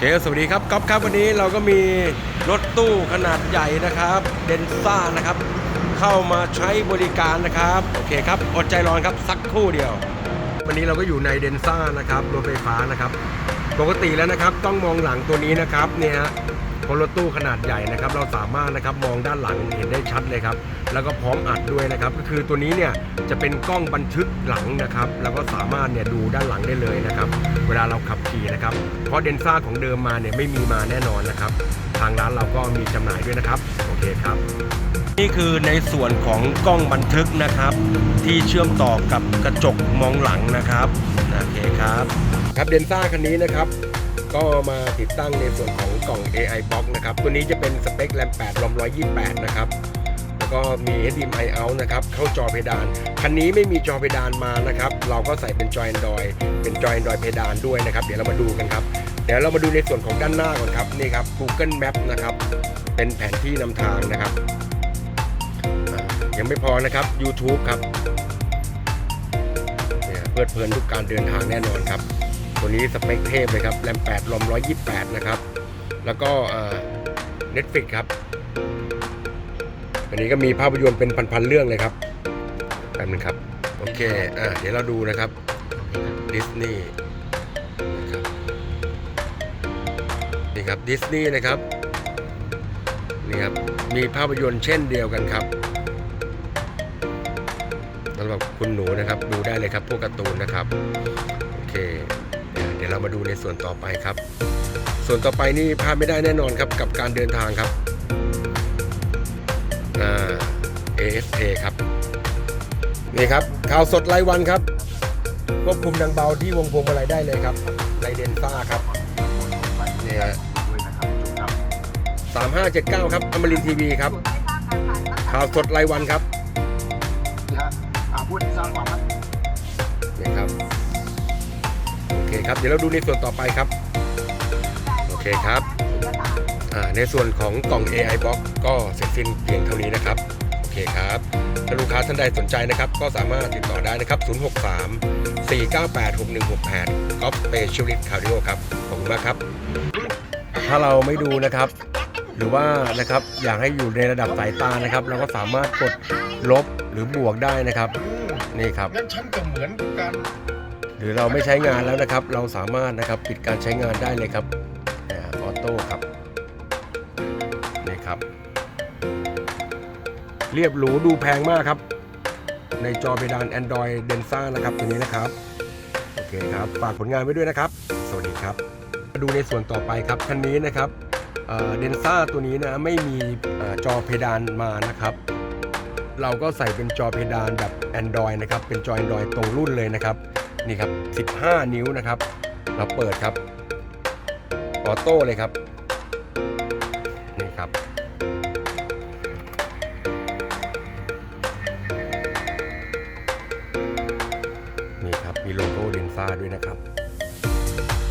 เคสวัสดีครับก๊อฟครับวันนี้เราก็มีรถตู้ขนาดใหญ่นะครับเดนซ่านะครับ เข้ามาใช้บริการนะครับ โอเคครับอดใจรอครับสักครู่เดียว วันนี้เราก็อยู่ในเดนซ่านะครับรถไฟฟ้านะครับ ปกติแล้วนะครับต้องมองหลังตัวนี้นะครับเนี่ยฮะ เพราะรถตู้ขนาดใหญ่นะครับ เราสามารถนะครับมองด้านหลังเห็นได้ชัดเลยครับ แล้วก็พร้อมอัดด้วยนะครับ ก็คือตัวนี้เนี่ยจะเป็นกล้องบันทึกหลังนะครับ แล้วก็สามารถเนี่ยดูด้านหลังได้เลยนะครับ เวลาเราขับขี่นะครับ เพราะเดนซ่าของเดิมมาเนี่ยไม่มีมาแน่นอนนะครับ ทางร้านเราก็มีจำหน่ายด้วยนะครับ โอเคครับ นี่คือในส่วนของกล้องบันทึกนะครับ ที่เชื่อมต่อกับกระจกมองหลังนะครับ โอเคครับ ครับเดนซ่าคันนี้นะครับ ก็มาติดตั้งในส่วนของกล่อง AI Box นะครับ ตัวนี้จะเป็นสเปคแรม8รอม128 นะครับ แล้วก็มี HDMI out นะครับ เข้าจอเพดาน คันนี้ไม่มีจอเพดานมานะครับ เราก็ใส่เป็นจอ Android เป็นจอ Android เพดานด้วยนะครับ เดี๋ยวเรามาดูกันครับ เดี๋ยวเรามาดูในส่วนของด้านหน้าก่อนครับ นี่ครับ Google Map นะครับ เป็นแผนที่นำทางนะครับ ยังไม่พอนะครับ YouTube ครับเนี่ยเพลิดเพลินทุกการเดินทางแน่นอนครับ ตัวนี้สเปคเทพเลยครับแรม8รอม128 นะครับ แล้วก็เน็ตฟิกครับอันนี้ก็มีภาพยนตร์เป็นพันๆเรื่องเลยครับแป๊บนึงครับ โอเคอ่าเดี๋ยวเราดูนะครับดิสนีย์นะครับนี่ครับดิสนีย์นะครับนี่ครับ มีภาพยนตร์เช่นเดียวกันครับสำหรับคุณหนูนะครับ ดูได้เลยครับ พวกการ์ตูนนะครับ โอเค เดี๋ยวเรามาดูในส่วนต่อไปครับ ส่วนต่อไปนี่พลาดไม่ได้แน่นอนครับกับการเดินทางครับอ่า ASA ครับนี่ครับข่าวสดรายวันครับควบคุมดังเบาที่วงพวงมาลัยได้เลยครับไรเดนซ่าครับนี่ฮะสามห้าเจ็ดเก้าครับอมรินทีวีครับข่าวสดรายวันครับพูดสร้างความนี่ครับโอ เคครับ เดี๋ยวเราดูในส่วนต่อไปครับ โอเคครับในส่วนของกล่อง AI Box ก็เสร็จสิ้นเพียงเท่านี้นะครับ โอเคครับถ้าลูกค้าท่านใดสนใจนะครับ ก็สามารถติดต่อได้นะครับ 063 498 6168ก๊อฟเปเชียลิสคาร์ดิโอครับ ขอบคุณมากครับ ถ้าเราไม่ดูนะครับ หรือว่านะครับอยากให้อยู่ในระดับสายตานะครับ เราก็สามารถกดลบหรือบวกได้นะครับ นี่ครับงั้นฉันก็เหมือนกัน หรือเราไม่ใช้งานแล้วนะครับ เราสามารถนะครับปิดการใช้งานได้เลยครับออโต้ครับนี่ครับ เรียบหรูดูแพงมากครับ ในจอเพดาน Android d e n s a นะครับตัวนี้นะครับ โอเคครับ ฝากผลงานไว้ด้วยนะครับ สวัสดีครับ มาดูในส่วนต่อไปครับคันนี้นะครับเดนซ่าตัวนี้นะไม่มีอจอเพดานมานะครับ เราก็ใส่เป็นจอเพดานแบบ Android นะครับ เป็นจอ Android ตรงรุ่นเลยนะครับ นี่ครับ 15 นิ้วนะครับ เราเปิดครับ ออโต้เลยครับ นี่ครับ นี่ครับ มีโลโก้เดนซ่าด้วยนะครับ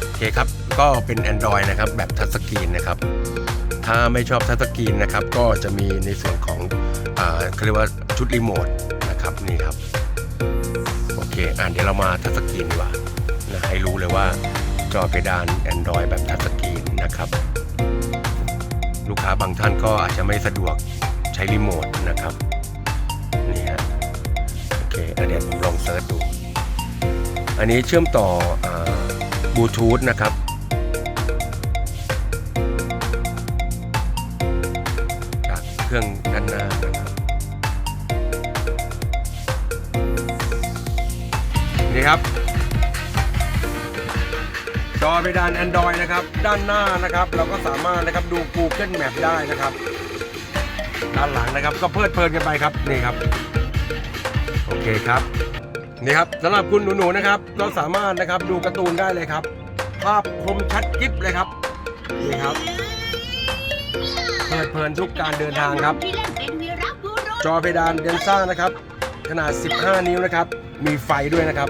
โอเคครับ ก็เป็น Android นะครับ แบบทัชสกรีนนะครับ ถ้าไม่ชอบทัชสกรีนนะครับ ก็จะมีในส่วนของอเขาเรียกว่าชุดรีโมทนะครับ นี่ครับ อเคอ่านเดี๋ยวเรามาทัชสกรีนดีกว่านะให้รู้เลยว่าจอเพดาน Android แบบทัชสกรีนนะครับ ลูกค้าบางท่านก็อาจจะไม่สะดวกใช้รีโมทนะครับนี่ฮะโอเคเดี๋ยวผมลองเซิร์ชดู อันนี้เชื่อมต่อบลูทูธนะครับจากเครื่องด้านหน้านะครับ นี่ครับ จอเพดาน Android นะครับ ด้านหน้านะครับ เราก็สามารถนะครับดู Google Map ได้นะครับ ด้านหลังนะครับก็เพลิดเพลินกันไปครับนี่ครับ โอเคครับนี่ครับสำหรับคุณหนูๆนะครับ เราสามารถนะครับดูการ์ตูนได้เลยครับ ภาพคมชัดกิ๊บเลยครับนี่ครับเพลิดเพลินทุกการเดินทางครับ จอเพดานเดนซ่านะครับ ขนาด 15 นิ้วนะครับ มีไฟด้วยนะครับ